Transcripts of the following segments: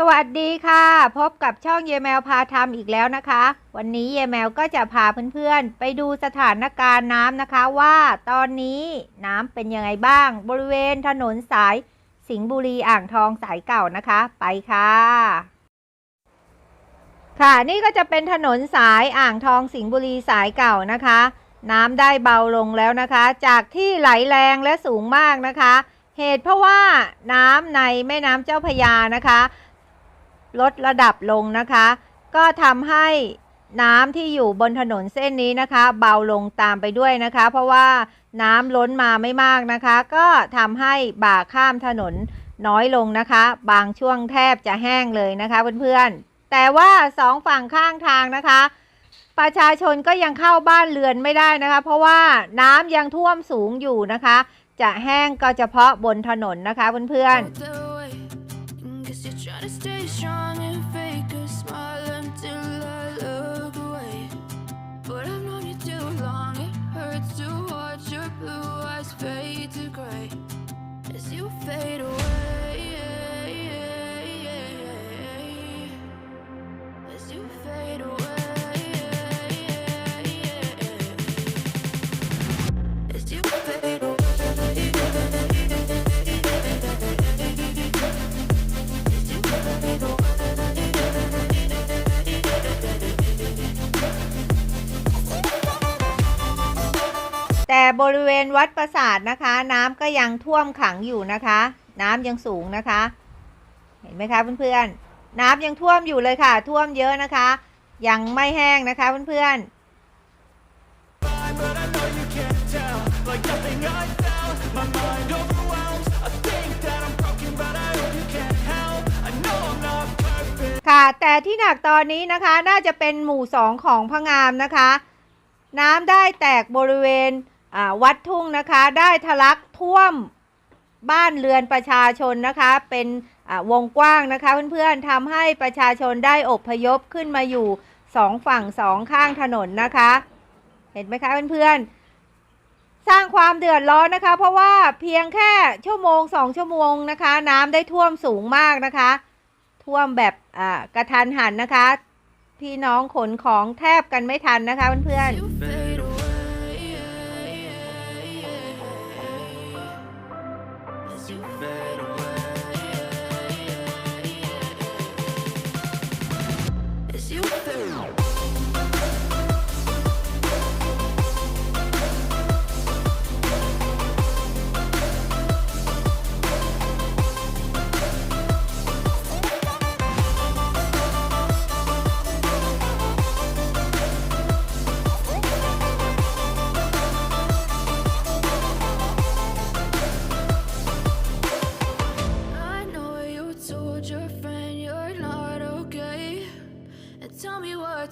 สวัสดีค่ะ พบกับช่องเยแมวพาทำอีกแล้วนะคะ วันนี้เยแมวก็จะพาเพื่อนๆ ไปดูสถานการณ์น้ำนะคะว่าตอนนี้น้ำเป็นยังไงบ้าง บริเวณถนนสาย สิงห์บุรีอ่างทองสายเก่านะคะ ไปค่ะ ค่ะนี่ก็จะเป็นถนนสายอ่างทองสิงห์บุรีสายเก่านะคะ น้ำได้เบาลงแล้วนะคะ จากที่ไหลแรงและสูงมากนะคะ เหตุเพราะว่าน้ำในแม่น้ำเจ้าพยานะคะ ลดระดับลงนะคะ ก็ทำให้น้ำที่อยู่บนถนนเส้นนี้นะคะ เบาลงตามไปด้วยนะคะ เพราะว่าน้ำล้นมาไม่มากนะคะ ก็ทำให้บ่าข้ามถนนน้อยลงนะคะ บางช่วงแทบจะแห้งเลยนะคะเพื่อนๆแต่ว่าสองฝั่งข้างทางนะคะ ประชาชนก็ยังเข้าบ้านเรือนไม่ได้นะคะ เพราะว่าน้ำยังท่วมสูงอยู่นะคะ จะแห้งก็เฉพาะบนถนนนะคะเพื่อนๆ บริเวณวัดประสาทนะคะ น้ำก็ยังท่วมขังอยู่นะคะ น้ำยังสูงนะคะ เห็นไหมคะเพื่อนๆน้ำยังท่วมอยู่เลยค่ะ ท่วมเยอะนะคะ ยังไม่แห้งนะคะเพื่อนๆค่ะ แต่ที่หนักตอนนี้นะคะน่าจะเป็นหมู่สองของพะงามนะคะ น้ำได้แตกบริเวณ วัดทุ่งนะคะได้ทะลักท่วมบ้านเรือนประชาชนนะคะ เป็นวงกว้างนะคะ เพื่อนๆทำให้ประชาชนได้อพยพขึ้นมาอยู่สองฝั่งสองข้างถนนนะคะ เห็นไหมคะเพื่อนๆสร้างความเดือดร้อนนะคะ เพราะว่าเพียงแค่ชั่วโมงสองชั่วโมงนะคะ น้ำได้ท่วมสูงมากนะคะ ท่วมแบบกระทันหันนะคะ พี่น้องขนของแทบกันไม่ทันนะคะเพื่อน You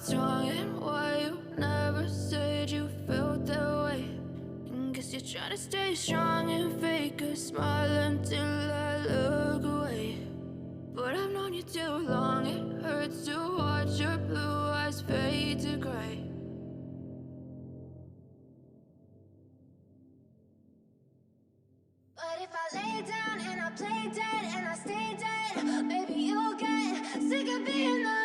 what's wrong and why you never said you felt that way. Guess you're trying to stay strong and fake a smile until I look away. But I've known you too long, it hurts to watch your blue eyes fade to gray. But if I lay down and I play dead and I stay dead, maybe you'll get sick of being the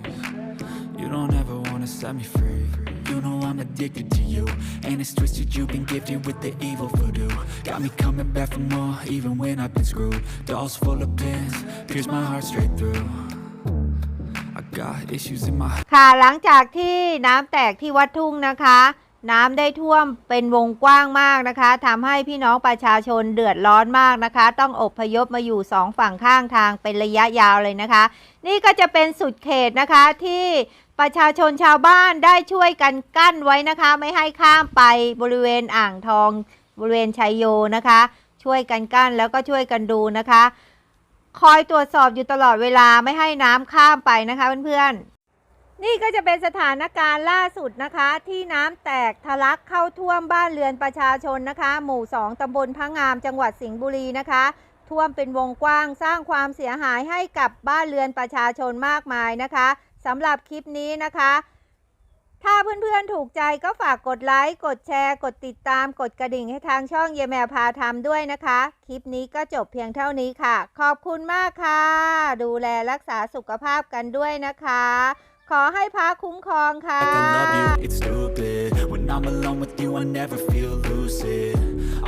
You don't ever wanna set me free. You know I'm addicted to you, and it's twisted. You've been gifted with the evil voodoo. Got me coming back for more, even when I've been screwed. Dolls full of pins, pierce my heart straight through. I got issues in my ค่ะหลังจากที่น้ำแตกที่วัดทุ่งนะคะ น้ำได้ท่วมเป็นวงกว้างมากนะคะทำให้พี่น้องประชาชนเดือดร้อนมากนะคะ ต้องอบพยพมาอยู่สองฝั่งข้างทางเป็นระยะยาวเลยนะคะ นี่ก็จะเป็นสุดเขตนะคะที่ ประชาชนชาวบ้านได้ช่วยกันกั้นไว้นะคะ ไม่ให้ข้ามไปบริเวณอ่างทอง บริเวณชัยโยนะคะ ช่วยกันกั้นแล้วก็ช่วยกันดูนะคะ คอยตรวจสอบอยู่ตลอดเวลาไม่ให้น้ำข้ามไปนะคะเพื่อนๆ นี่ก็จะเป็นสถานการณ์ล่าสุดนะคะ ที่น้ำแตกทะลักเข้าท่วมบ้านเรือนประชาชนนะคะ หมู่ 2ตำบลพระงามจังหวัดสิงห์บุรีนะคะท่วมเป็นวงกว้างสร้างความเสียหายให้กับบ้านเรือนประชาชนมากมายนะคะ สำหรับคลิปนี้นะคะ ถ้าเพื่อนๆถูกใจก็ฝากกดไลค์ กดแชร์ กดติดตาม กดกระดิ่งให้ทางช่องเยแมวพาทำด้วยนะคะ คลิปนี้ก็จบเพียงเท่านี้ค่ะ ขอบคุณมากค่ะ ดูแลรักษาสุขภาพกันด้วยนะคะ ขอให้พระคุ้มครองค่ะ I love you, it's stupid. When I'm alone with you, I never feel lucid.